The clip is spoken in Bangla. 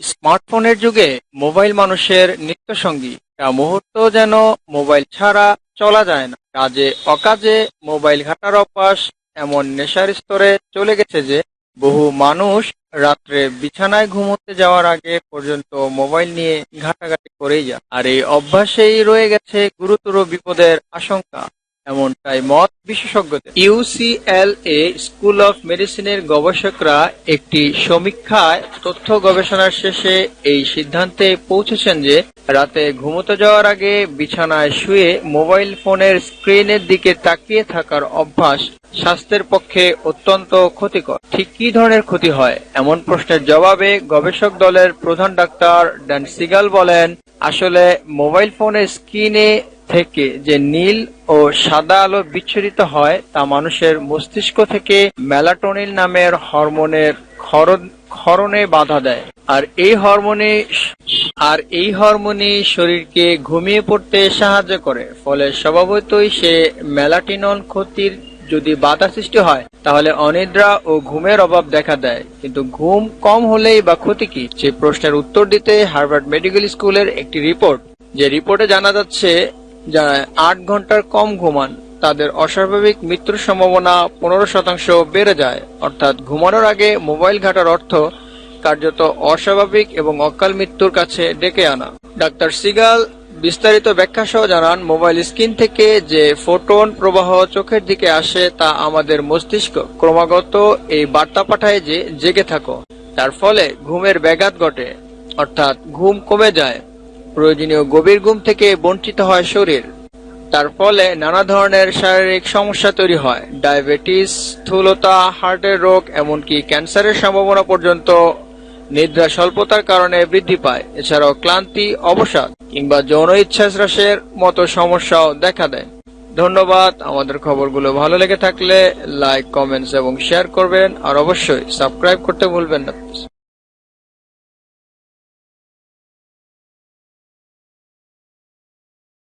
স্মার্টফোনের যুগে মোবাইল মানুষের নিত্যসঙ্গী। তা মুহূর্ত যেন মোবাইল ছাড়া চলা যায় না। কাজে অকাজে মোবাইল ঘাটার অভ্যাস এমন নেশার স্তরে চলে গেছে যে, বহু মানুষ রাত্রে বিছানায় ঘুমোতে যাওয়ার আগে পর্যন্ত মোবাইল নিয়ে ঘাটাঘাটি করেই যায় আর এই অভ্যাসেই রয়ে গেছে গুরুতর বিপদের আশঙ্কা। এমনটাই মত বিশেষজ্ঞদের। ইউসিএলএ স্কুল অফ মেডিসিনের গবেষকরা একটি সমীক্ষায় তথ্য গবেষণার শেষে এই সিদ্ধান্তে পৌঁছেছেন যে, রাতে ঘুমোতে যাওয়ার আগে বিছানায় শুয়ে মোবাইল ফোনের স্ক্রিনের দিকে তাকিয়ে থাকার অভ্যাস স্বাস্থ্যের পক্ষে অত্যন্ত ক্ষতিকর। ঠিক কী ধরনের ক্ষতি হয়? এমন প্রশ্নের জবাবে গবেষক দলের প্রধান ডাক্তার ড্যান সিগাল বলেন, আসলে মোবাইল ফোনের স্ক্রিনে থেকে যে নীল ও সাদা আলো বিচ্ছুরিত হয়, তা মানুষের মস্তিষ্ক থেকে মেলাটোনিন নামের হরমোনের ক্ষরণে বাধা দেয়। আর এই হরমোনে আর এই হরমোনই শরীরকে ঘুমিয়ে পড়তে সাহায্য করে। ফলে স্বভাবতই সে মেলাটিনল ক্ষতির যদি বাধা সৃষ্টি হয়, তাহলে অনিদ্রা ও ঘুমের অভাব দেখা দেয়। কিন্তু ঘুম কম হলেই বা ক্ষতি কি? সে প্রশ্নের উত্তর দিতে হার্ভার্ড মেডিকেল স্কুলের একটি রিপোর্ট। যে রিপোর্টে জানা যাচ্ছে যারা আট ঘণ্টার কম ঘুমান, তাদের অস্বাভাবিক মৃত্যুর সম্ভাবনা পনেরো শতাংশ বেড়ে যায়। অর্থাৎ ঘুমানোর আগে মোবাইল ঘাটার অর্থ কার্যত অস্বাভাবিক এবং অকাল মৃত্যুর কাছে ডেকে আনা। ডাক্তার সিগাল বিস্তারিত ব্যাখ্যা সহ জানান, মোবাইল স্ক্রিন থেকে যে ফোটন প্রবাহ চোখের দিকে আসে তা আমাদের মস্তিষ্ক ক্রমাগত এই বার্তা পাঠায় যে জেগে থাকো। তার ফলে ঘুমের ব্যাঘাত ঘটে। অর্থাৎ ঘুম কমে যায়। প্রয়োজনীয় গভীর ঘুম থেকে বঞ্চিত হয় শরীর। তার ফলে নানা ধরনের শারীরিক সমস্যা তৈরি হয়। ডায়াবেটিস, স্থূলতা, হার্টের রোগ, এমনকি ক্যান্সারের সম্ভাবনা পর্যন্ত নিদ্রা স্বল্পতার কারণে বৃদ্ধি পায়। এছাড়াও ক্লান্তি, অবসাদ, কিংবা যৌন ইচ্ছা হ্রাসের মতো সমস্যাও দেখা দেয়। ধন্যবাদ। আমাদের খবরগুলো ভালো লেগে থাকলে লাইক, কমেন্টস এবং শেয়ার করবেন। আর অবশ্যই সাবস্ক্রাইব করতে ভুলবেন না।